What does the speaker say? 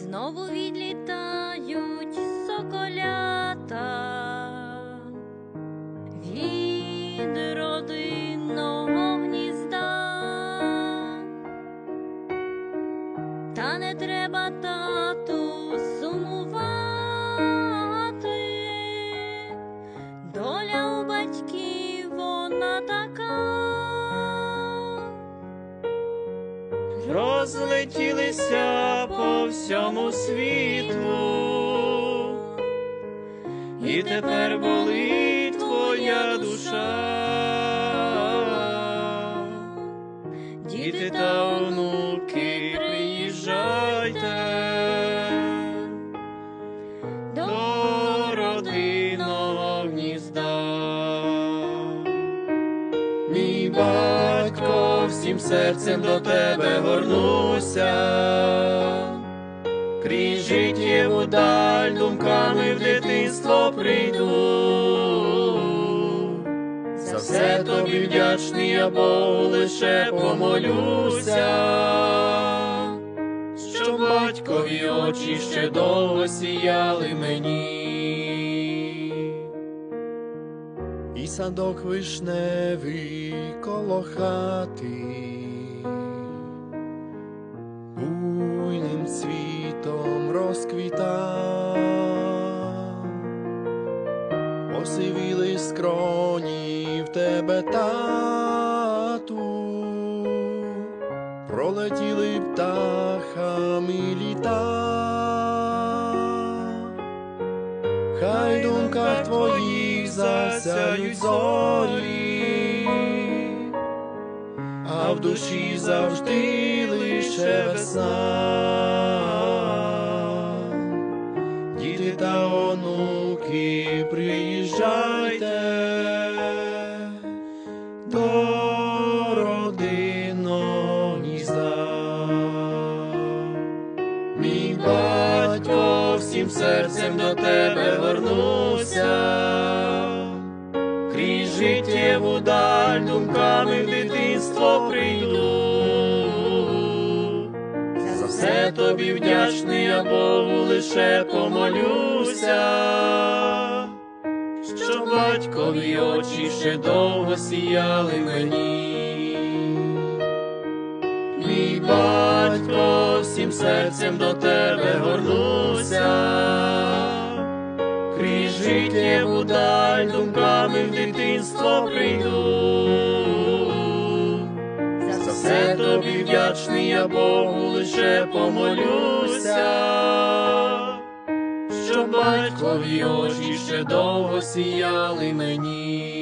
знову відлітають соколята від родинного гнізда. Та не треба тату сумувати, доля у батьків вона така. Розлетілися по всьому світу, і тепер болить твоя душа, всім серцем до тебе горнуся, крізь життєву даль думками в дитинство прийду. За все тобі вдячний я Богу лише помолюся, що батькові очі ще довго сіяли мені. Садок вишневий коло хати, буйним цвітом розквіта, посивіли скроні в тебе тату, пролетіли птахами літа. Хай в думках твоїх засяють зорі, а в душі завжди лише весна. Діти та онуки, приїжджайте до родинного гнізда. Мій батько всім серцем до тебе крізь життєву даль думками в дитинство прийду. За все тобі вдячний я Богу лише помолюся, що батькові очі ще довго сіяли мені. Мій батько всім серцем до тебе горнуся, життєву даль думками в дитинство прийду. За все тобі вдячний я Богу лише помолюся, що батькові очі ще довго сіяли мені.